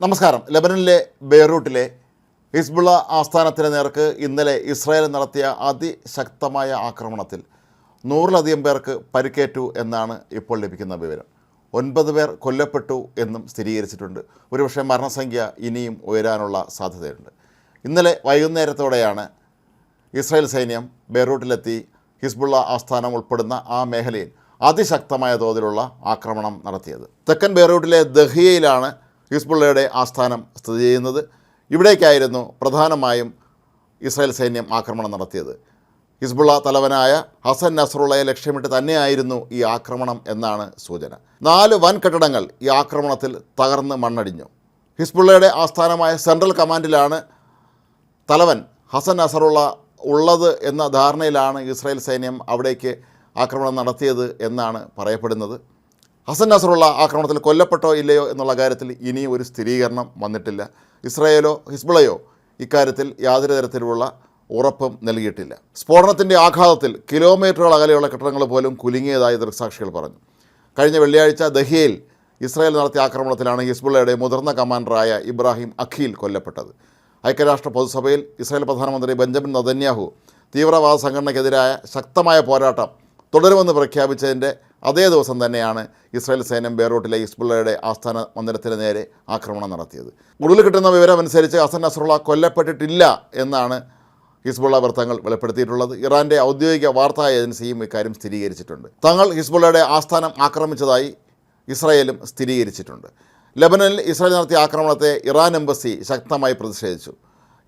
നമസ്കാരം. ലെബനനിലെ ബെയ്റൂട്ടിലെ ഹിസ്ബുള്ള ആസ്ഥാനത്തിന് നേർക്ക് ഇന്നലെ ഇസ്രായേൽ നടത്തിയ അതിശക്തമായ ആക്രമണത്തിൽ നൂറിലധികം പേർക്ക് പരിക്കേറ്റു എന്നാണ് ഇപ്പോൾ ലഭിക്കുന്ന വിവരം. ഒൻപത് പേർ കൊല്ലപ്പെട്ടു എന്നും സ്ഥിരീകരിച്ചിട്ടുണ്ട്. ഒരുപക്ഷെ മരണസംഖ്യ ഇനിയും ഉയരാനുള്ള സാധ്യതയുണ്ട്. ഇന്നലെ വൈകുന്നേരത്തോടെയാണ് ഇസ്രായേൽ സൈന്യം ബെയ്റൂട്ടിലെത്തി ഹിസ്ബുള്ള ആസ്ഥാനം ഉൾപ്പെടുന്ന ആ മേഖലയിൽ അതിശക്തമായ തോതിലുള്ള ആക്രമണം നടത്തിയത്. തെക്കൻ ബെയ്റൂട്ടിലെ ദഹിയയിലാണ് ഹിസ്ബുള്ളയുടെ ആസ്ഥാനം സ്ഥിതി ചെയ്യുന്നത് ഇവിടേക്കായിരുന്നു പ്രധാനമായും ഇസ്രായേൽ സൈന്യം ആക്രമണം നടത്തിയത്. ഹിസ്ബുള്ള തലവനായ ഹസൻ നസറുള്ളയെ ലക്ഷ്യമിട്ട് തന്നെയായിരുന്നു ഈ ആക്രമണം എന്നാണ് സൂചന. നാല് വൻ കെട്ടിടങ്ങൾ ഈ ആക്രമണത്തിൽ തകർന്ന് മണ്ണടിഞ്ഞു. ഹിസ്ബുള്ളയുടെ ആസ്ഥാനമായ സെൻട്രൽ കമാൻഡിലാണ് തലവൻ ഹസൻ നസറുള്ള ഉള്ളത് എന്ന ധാരണയിലാണ് ഇസ്രായേൽ സൈന്യം അവിടേക്ക് ആക്രമണം നടത്തിയത് എന്നാണ് പറയപ്പെടുന്നത്. ഹസൻ നസറുള്ള ആക്രമണത്തിൽ കൊല്ലപ്പെട്ടോ ഇല്ലയോ എന്നുള്ള കാര്യത്തിൽ ഇനി ഒരു സ്ഥിരീകരണം വന്നിട്ടില്ല. ഇസ്രായേലോ ഹിസ്ബുളയോ ഇക്കാര്യത്തിൽ യാതൊരു തരത്തിലുള്ള ഉറപ്പും നൽകിയിട്ടില്ല. സ്ഫോടനത്തിന്റെ ആഘാതത്തിൽ കിലോമീറ്ററുകൾ അകലെയുള്ള കെട്ടിടങ്ങൾ പോലും കുലുങ്ങിയതായി ദൃക്സാക്ഷികൾ പറഞ്ഞു. കഴിഞ്ഞ വെള്ളിയാഴ്ച ദഹിയയിൽ ഇസ്രായേൽ നടത്തിയ ആക്രമണത്തിലാണ് ഹിസ്ബുള്ളയുടെ മുതിർന്ന കമാൻഡറായ ഇബ്രാഹിം അഖീൽ കൊല്ലപ്പെട്ടത്. ഐക്യരാഷ്ട്ര പൊതുസഭയിൽ ഇസ്രായേൽ പ്രധാനമന്ത്രി ബെഞ്ചമിൻ നദന്യാഹു തീവ്രവാദ സംഘടനയ്ക്കെതിരായ ശക്തമായ പോരാട്ടം തുടരുമെന്ന് പ്രഖ്യാപിച്ചതിന്റെ അതേ ദിവസം തന്നെയാണ് ഇസ്രായേൽ സൈന്യം ബെയ്റൂട്ടിലെ ഹിസ്ബുള്ളയുടെ ആസ്ഥാന മന്ദിരത്തിന് നേരെ ആക്രമണം നടത്തിയത്. ഒടുവിൽ കിട്ടുന്ന വിവരമനുസരിച്ച് ഹസൻ നസറുള്ള കൊല്ലപ്പെട്ടിട്ടില്ല എന്നാണ് ഹിസ്ബുള്ള വൃത്തങ്ങൾ വെളിപ്പെടുത്തിയിട്ടുള്ളത്. ഇറാന്റെ ഔദ്യോഗിക വാർത്താ ഏജൻസിയും ഇക്കാര്യം സ്ഥിരീകരിച്ചിട്ടുണ്ട്. തങ്ങൾ ഹിസ്ബുള്ളയുടെ ആസ്ഥാനം ആക്രമിച്ചതായി ഇസ്രായേലും സ്ഥിരീകരിച്ചിട്ടുണ്ട്. ലബനനിൽ ഇസ്രായേൽ നടത്തിയ ആക്രമണത്തെ ഇറാൻ എംബസി ശക്തമായി പ്രതിഷേധിച്ചു.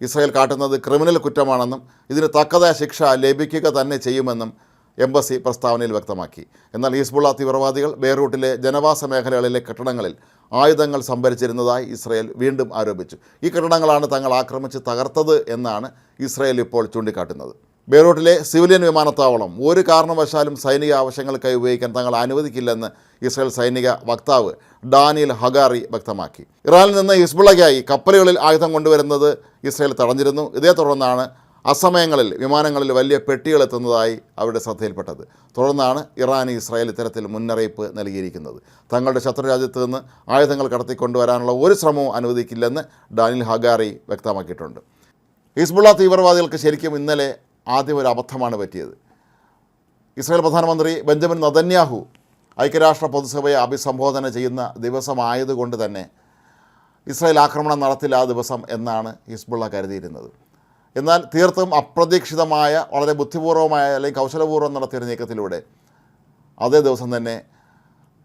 ഇസ്രായേൽ കാട്ടുന്നത് ക്രിമിനൽ കുറ്റമാണെന്നും ഇതിന് തക്കതായ ശിക്ഷ ലഭിക്കുക തന്നെ ചെയ്യുമെന്നും എംബസി പ്രസ്താവനയിൽ വ്യക്തമാക്കി. എന്നാൽ ഹിസ്ബുള്ള തീവ്രവാദികൾ ബെയ്റൂട്ടിലെ ജനവാസ മേഖലകളിലെ കെട്ടിടങ്ങളിൽ ആയുധങ്ങൾ സംഭരിച്ചിരുന്നതായി ഇസ്രയേൽ വീണ്ടും ആരോപിച്ചു. ഈ കെട്ടിടങ്ങളാണ് തങ്ങൾ ആക്രമിച്ച് തകർത്തത് എന്നാണ് ഇസ്രയേൽ ഇപ്പോൾ ചൂണ്ടിക്കാട്ടുന്നത്. ബെയ്റൂട്ടിലെ സിവിലിയൻ വിമാനത്താവളം ഒരു കാരണവശാലും സൈനിക ആവശ്യങ്ങൾക്കായി ഉപയോഗിക്കാൻ തങ്ങൾ അനുവദിക്കില്ലെന്ന് ഇസ്രായേൽ സൈനിക വക്താവ് ഡാനിയൽ ഹഗാറി വ്യക്തമാക്കി. ഇറാനിൽ നിന്ന് ഹിസ്ബുള്ളയ്ക്കായി കപ്പലുകളിൽ ആയുധം കൊണ്ടുവരുന്നത് ഇസ്രായേൽ തടഞ്ഞിരുന്നു. ഇതേ തുടർന്നാണ് അസമയങ്ങളിൽ വിമാനങ്ങളിൽ വലിയ പെട്ടികൾ എത്തുന്നതായി അവരുടെ ശ്രദ്ധയിൽപ്പെട്ടത്. തുടർന്നാണ് ഇറാൻ ഇസ്രായേൽ ഇത്തരത്തിൽ മുന്നറിയിപ്പ് നൽകിയിരിക്കുന്നത്. തങ്ങളുടെ ശത്രുരാജ്യത്ത് നിന്ന് ആയുധങ്ങൾ കടത്തിക്കൊണ്ടുവരാനുള്ള ഒരു ശ്രമവും അനുവദിക്കില്ലെന്ന് ഡാനിൽ ഹഗാറി വ്യക്തമാക്കിയിട്ടുണ്ട്. ഹിസ്ബുള്ള തീവ്രവാദികൾക്ക് ശരിക്കും ഇന്നലെ ആദ്യം ഒരു അബദ്ധമാണ് പറ്റിയത്. ഇസ്രായേൽ പ്രധാനമന്ത്രി ബെഞ്ചമിൻ നദന്യാഹു ഐക്യരാഷ്ട്ര പൊതുസഭയെ അഭിസംബോധന ചെയ്യുന്ന ദിവസമായതുകൊണ്ട് തന്നെ ഇസ്രായേൽ ആക്രമണം നടത്തില്ല ആ ദിവസം എന്നാണ് ഹിസ്ബുള്ള കരുതിയിരുന്നത്. എന്നാൽ തീർത്തും അപ്രതീക്ഷിതമായ വളരെ ബുദ്ധിപൂർവമായ അല്ലെങ്കിൽ കൗശലപൂർവം നടത്തിയൊരു നീക്കത്തിലൂടെ അതേ ദിവസം തന്നെ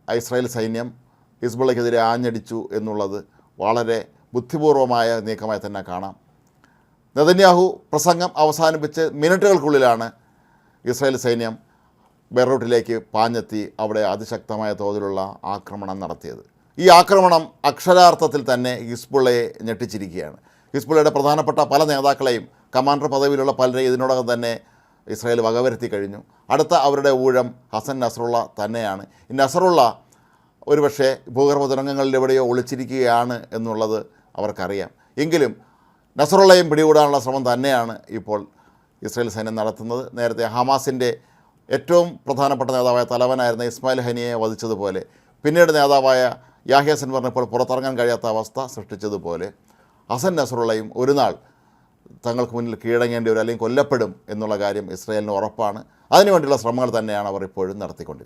ഇസ്രായേൽ സൈന്യം ഹിസ്ബുള്ളയ്ക്കെതിരെ ആഞ്ഞടിച്ചു എന്നുള്ളത് വളരെ ബുദ്ധിപൂർവമായ നീക്കമായി തന്നെ കാണാം. നെതന്യാഹു പ്രസംഗം അവസാനിപ്പിച്ച് മിനിറ്റുകൾക്കുള്ളിലാണ് ഇസ്രായേൽ സൈന്യം ബെറൂട്ടിലേക്ക് പാഞ്ഞെത്തി അവിടെ അതിശക്തമായ തോതിലുള്ള ആക്രമണം നടത്തിയത്. ഈ ആക്രമണം അക്ഷരാർത്ഥത്തിൽ തന്നെ ഹിസ്ബുള്ളയെ ഞെട്ടിച്ചിരിക്കുകയാണ്. ഹിസ്ബുള്ളയുടെ പ്രധാനപ്പെട്ട പല നേതാക്കളെയും കമാൻഡർ പദവിയിലുള്ള പലരെയും ഇതിനോടകം തന്നെ ഇസ്രായേൽ വകവരുത്തി കഴിഞ്ഞു. അടുത്ത അവരുടെ ഊഴം ഹസൻ നസറുള്ള തന്നെയാണ്. ഈ നസറുള്ള ഒരുപക്ഷെ ഭൂഗർഭ തുരങ്കങ്ങളിൽ എവിടെയോ ഒളിച്ചിരിക്കുകയാണ് എന്നുള്ളത് അവർക്കറിയാം. എങ്കിലും നസറുള്ളയും പിടികൂടാനുള്ള ശ്രമം തന്നെയാണ് ഇപ്പോൾ ഇസ്രായേൽ സൈന്യം നടത്തുന്നത്. നേരത്തെ ഹമാസിന്റെ ഏറ്റവും പ്രധാനപ്പെട്ട നേതാവായ തലവനായിരുന്ന ഇസ്മായിൽ ഹനിയെ വധിച്ചതുപോലെ പിന്നീട് നേതാവായ യാഹ്യ സെൻവറിന് ഇപ്പോൾ പുറത്തിറങ്ങാൻ കഴിയാത്ത അവസ്ഥ സൃഷ്ടിച്ചതുപോലെ ഹസൻ നസറുള്ളയും ഒരു നാൾ തങ്ങൾക്ക് മുന്നിൽ കീഴടങ്ങേണ്ടി വരും അല്ലെങ്കിൽ കൊല്ലപ്പെടും എന്നുള്ള കാര്യം ഇസ്രയേലിന് ഉറപ്പാണ്. അതിനുവേണ്ടിയുള്ള ശ്രമങ്ങൾ തന്നെയാണ് അവർ ഇപ്പോഴും നടത്തിക്കൊണ്ടിരിക്കുന്നത്.